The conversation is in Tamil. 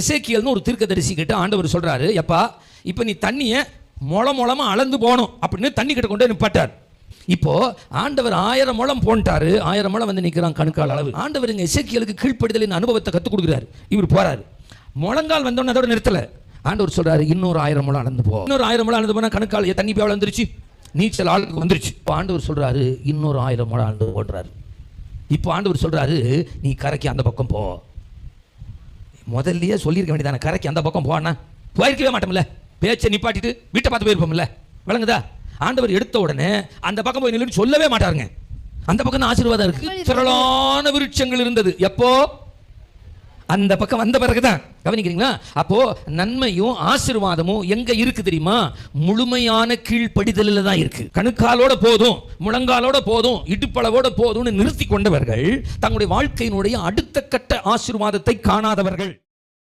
எசேக்கியல்னு ஒரு தீர்க்கதரிசி கிட்ட ஆண்டவர் சொல்கிறாரு எப்பா இப்போ நீ தண்ணியை முள முளமாக அளந்து போகணும் அப்படின்னு தண்ணி கிட்ட கொண்டு நிப்பாட்டார். இப்போது ஆண்டவர் ஆயிரம் முழம் போன்ட்டாரு ஆயிரம் முழம் வந்து நிற்கிறான் கணுக்கால் அளவு. ஆண்டவர் இங்கே இசைக்கியலுக்கு கீழ்ப்படுதலின் அனுபவத்தை கற்றுக் கொடுக்குறாரு. இவர் போறாரு. முழங்கால் வந்தோடனே அதோட நிறுத்தலை. ஆண்டவர் சொல்கிறாரு இன்னொரு ஆயிரம் முழம் அளந்து போ. இன்னொரு ஆயிரம் முழம் அளந்து போனால் கணுக்கால் தண்ணி போய் வந்துருச்சு? நீச்சல் ஆளுக்கு வந்துருச்சு. இப்போ ஆண்டவர் சொல்கிறாரு இன்னொரு ஆயிரம் முழம் அளந்து போடுறாரு இப்போ ஆண்டவர் சொல்கிறாரு நீ கரைக்கு அந்த பக்கம் போ. முதல்லயே சொல்லியிருக்க வேண்டியதானே? கரைக்கு அந்த பக்கம் போனா போயிருக்கவே மாட்டோம்ல. பேச்சை நிப்பாட்டிட்டு வீட்டை பார்த்து போயிருப்போம்ல. விளங்குதா? ஆண்டவர் எடுத்த உடனே அந்த பக்கம் போய் நில்லுன்னு சொல்லவே மாட்டாருங்க. அந்த பக்கம் தான் ஆசீர்வாதம் இருக்கு. திரளான விருட்சங்கள் இருந்தது. எப்போ? அந்த பக்கம் வந்த பிறகுதான். கவனிக்கிறீங்களா? அப்போ நன்மையும் ஆசீர்வாதமும் எங்க இருக்கு தெரியுமா? முழுமையான கீழ்ப்படிதலில் தான் இருக்கு. கணுக்காலோட போதும் முழங்காலோட போதும் இடுப்பளவோட போதும்னு நிறுத்தி கொண்டவர்கள் தங்களுடைய வாழ்க்கையினுடைய அடுத்த கட்ட ஆசீர்வாதத்தை காணாதவர்கள்.